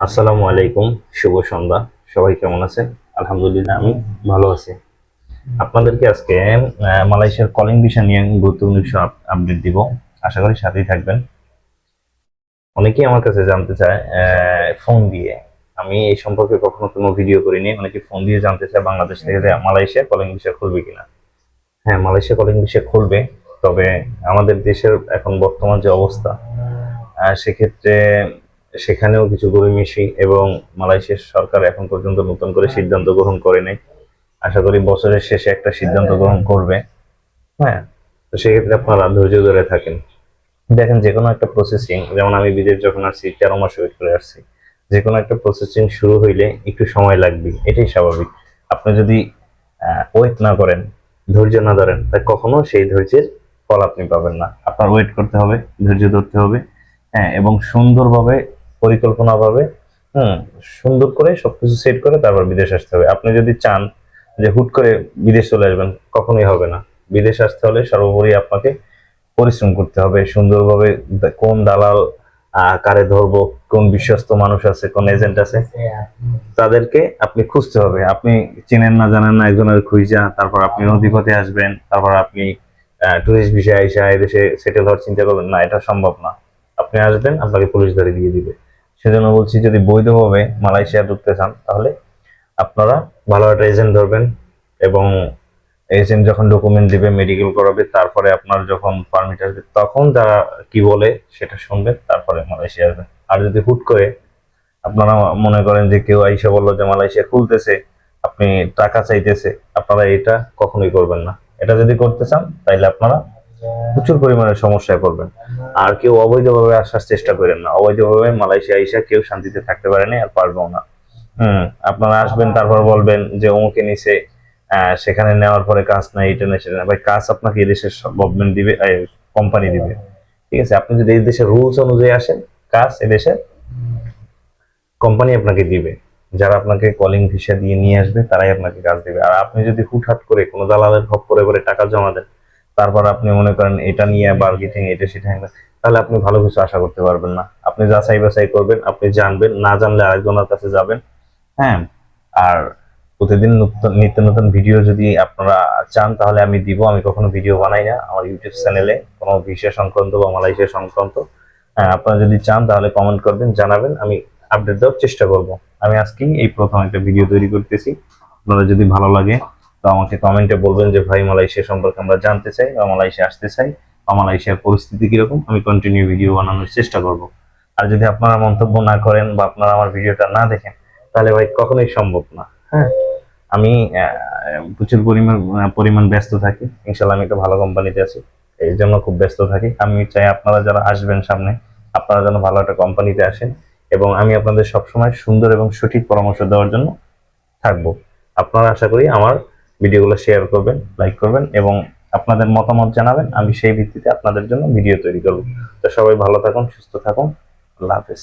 আসসালামু আলাইকুম, শুভ সন্ধ্যা। সবাই কেমন আছেন? আলহামদুলিল্লাহ, আমি ভালো আছি। আপনাদেরকে আজকে মালয়েশিয়ার কলিং ভিসা নিয়ে গুরুত্বপূর্ণ কিছু আপডেট দিব। আশা করি সাথেই থাকবেন। অনেকেই আমার কাছে জানতে চায় ফোন দিয়ে। আমি এই সম্পর্কে কখনো কোনো ভিডিও করিনি। অনেকে ফোন দিয়ে জানতে চায় বাংলাদেশ থেকে যে মালয়েশিয়া কলিং ভিসা খুলবে কিনা। হ্যাঁ মালয়েশিয়া কলিং ভিসা খুলবে। তবে আমাদের দেশের এখন বর্তমান যে অবস্থা সেক্ষেত্রে সেখানেও কিছু গরিমিশি এবং মালয়েশিয়ার সরকার এখন পর্যন্ত নতুন করে সিদ্ধান্ত গ্রহণ করে নাই। আশা করি বছরের শেষে একটা সিদ্ধান্ত গ্রহণ করবে। হ্যাঁ তো সেক্ষেত্রে আপনারা ধৈর্য ধরে থাকেন। দেখেন, যে কোনো একটা প্রসেসিং যেমন আমি বিদেশ যখন আসছি, তেরো মাস ওয়েট করে আসছি, যে কোনো একটা প্রসেসিং শুরু হইলে একটু সময় লাগবে, এটাই স্বাভাবিক। আপনি যদি ওয়েট না করেন, ধৈর্য না ধরেন তাই কখনো সেই ধৈর্যের ফল আপনি পাবেন না। আপনার ওয়েট করতে হবে, ধৈর্য ধরতে হবে হ্যাঁ এবং সুন্দরভাবে পরিকল্পনাভাবে, হুম, সুন্দর করে সবকিছু সেট করে তারপর বিদেশ আসতে হবে। আপনি যদি চান যে হুট করে বিদেশ চলে আসবেন, কখনোই হবে না। বিদেশ আসতে হলে সর্বোপরি আপনাকে পরিশ্রম করতে হবে, সুন্দরভাবে কোন দালাল কারে ধরবো, কোন বিশ্বস্ত মানুষ আছে, কোন এজেন্ট আছে, তাদেরকে আপনি খুঁজতে হবে। আপনি চিনেন না, জানেন না, একজনের খুঁজা, তারপর আপনি নদীপথে আসবেন, তারপর আপনি টুরিস্ট ভিসা এসে এদেশে সেটেল হওয়ার চিন্তা করবেন, না, এটা সম্ভব না। আপনি আসবেন, আপনাকে পুলিশ ধরে দিয়ে দিবে। সেজন্য বলছি যদি বৈধভাবে মালয়েশিয়া ঢুকতে চান, তাহলে আপনারা ভালো একটা এজেন্ট ধরবেন এবং এজেন্ট যখন ডকুমেন্ট দিবে মেডিকেল করাবে, তারপরে আপনার যখন পারমিট আসবে, তখন যারা কি বলে সেটা শুনবেন, তারপরে মালয়েশিয়া আসবেন আর যদি হুট করে আপনারা মনে করেন যে কেউ আইসা বলল যে মালয়েশিয়া খুলতেছে, আপনি টাকা চাইতেছে, আপনারা এটা কখনোই করবেন না। এটা যদি করতে চান, তাইলে আপনারা প্রচুর পরিমাণে সমস্যায় পড়বেন। আর কেউ অবৈধভাবে আসার চেষ্টা করেন না। অবৈধভাবে মালয়েশিয়া আইসা কেউ শান্তিতে থাকতে পারেনি আর পারবেও না। হুম, আপনারা আসবেন, তারপর বলবেন যে অমুকে নিচে সেখানে নেওয়ার পরে কাজ নাই, এটা সেটা ভাই, কাজ আপনাকে এই দেশের গভর্নমেন্ট দিবে কোম্পানি দিবে। ঠিক আছে, আপনি যদি এই দেশের রুলস অনুযায়ী আসেন, কাজ এদেশের কোম্পানি আপনাকে দিবে। যারা আপনাকে কলিং ভিসা দিয়ে নিয়ে আসবে, তারাই আপনাকে কাজ দিবে। আর আপনি যদি হুটহাট করে কোনো দালালের হক করে করে টাকা জমা দেন, তারপর আপনি মনে করেন এটা নিয়ে বার্গেটিং এটা সেটা তাহলে আপনি ভালো কিছু আশা করতে পারবেন না। আপনি যাচাই বাছাই করবেন, আপনি জানবেন, না জানলে আরেকজনের কাছে যাবেন। হ্যাঁ আর প্রতিদিন নিত্য নতুন ভিডিও যদি আপনারা চান, তাহলে আমি দিব। আমি কখনো ভিডিও বানাই না। আমার ইউটিউব চ্যানেলে কোনো ভিসা সংক্রান্ত বা মালয়েশিয়া সংক্রান্ত। হ্যাঁ আপনারা যদি চান, তাহলে কমেন্ট করবেন, জানাবেন। আমি আপডেট দেওয়ার চেষ্টা করব। আমি আজকেই এই প্রথম একটা ভিডিও তৈরি করতেছি। আপনারা যদি ভালো লাগে, তো আমাকে কমেন্টে বলবেন যে, ভাই, মালয়েশিয়া সম্পর্কে আমরা জানতে চাই বা মালয়েশিয়া আসতে চাই। বা মালয়েশিয়ার পরিস্থিতি কীরকম আমি কন্টিনিউ ভিডিও বানানোর চেষ্টা করব। আর যদি আপনারা মন্তব্য না করেন বা আপনারা আমার ভিডিওটা না দেখেন তাহলে ভাই কখনোই সম্ভব না। হ্যাঁ। আমি প্রচুর পরিমাণ পরিমাণ ব্যস্ত থাকি। ইনশাল্লাহ আমি একটা ভালো কোম্পানিতে আছি। এই জন্য খুব ব্যস্ত থাকি। আমি চাই আপনারা যারা আসবেন সামনে আপনারা যেন ভালো একটা কোম্পানিতে আসেন এবং আমি আপনাদের সবসময় সুন্দর এবং সঠিক পরামর্শ দেওয়ার জন্য থাকব। আপনারা আশা করি আমার ভিডিওগুলো শেয়ার করবেন লাইক করবেন এবং আপনাদের মতামত জানাবেন, আমি সেই ভিত্তিতে আপনাদের জন্য ভিডিও তৈরি করব। তো সবাই ভালো থাকুন, সুস্থ থাকুন। আল্লাহ হাফেজ।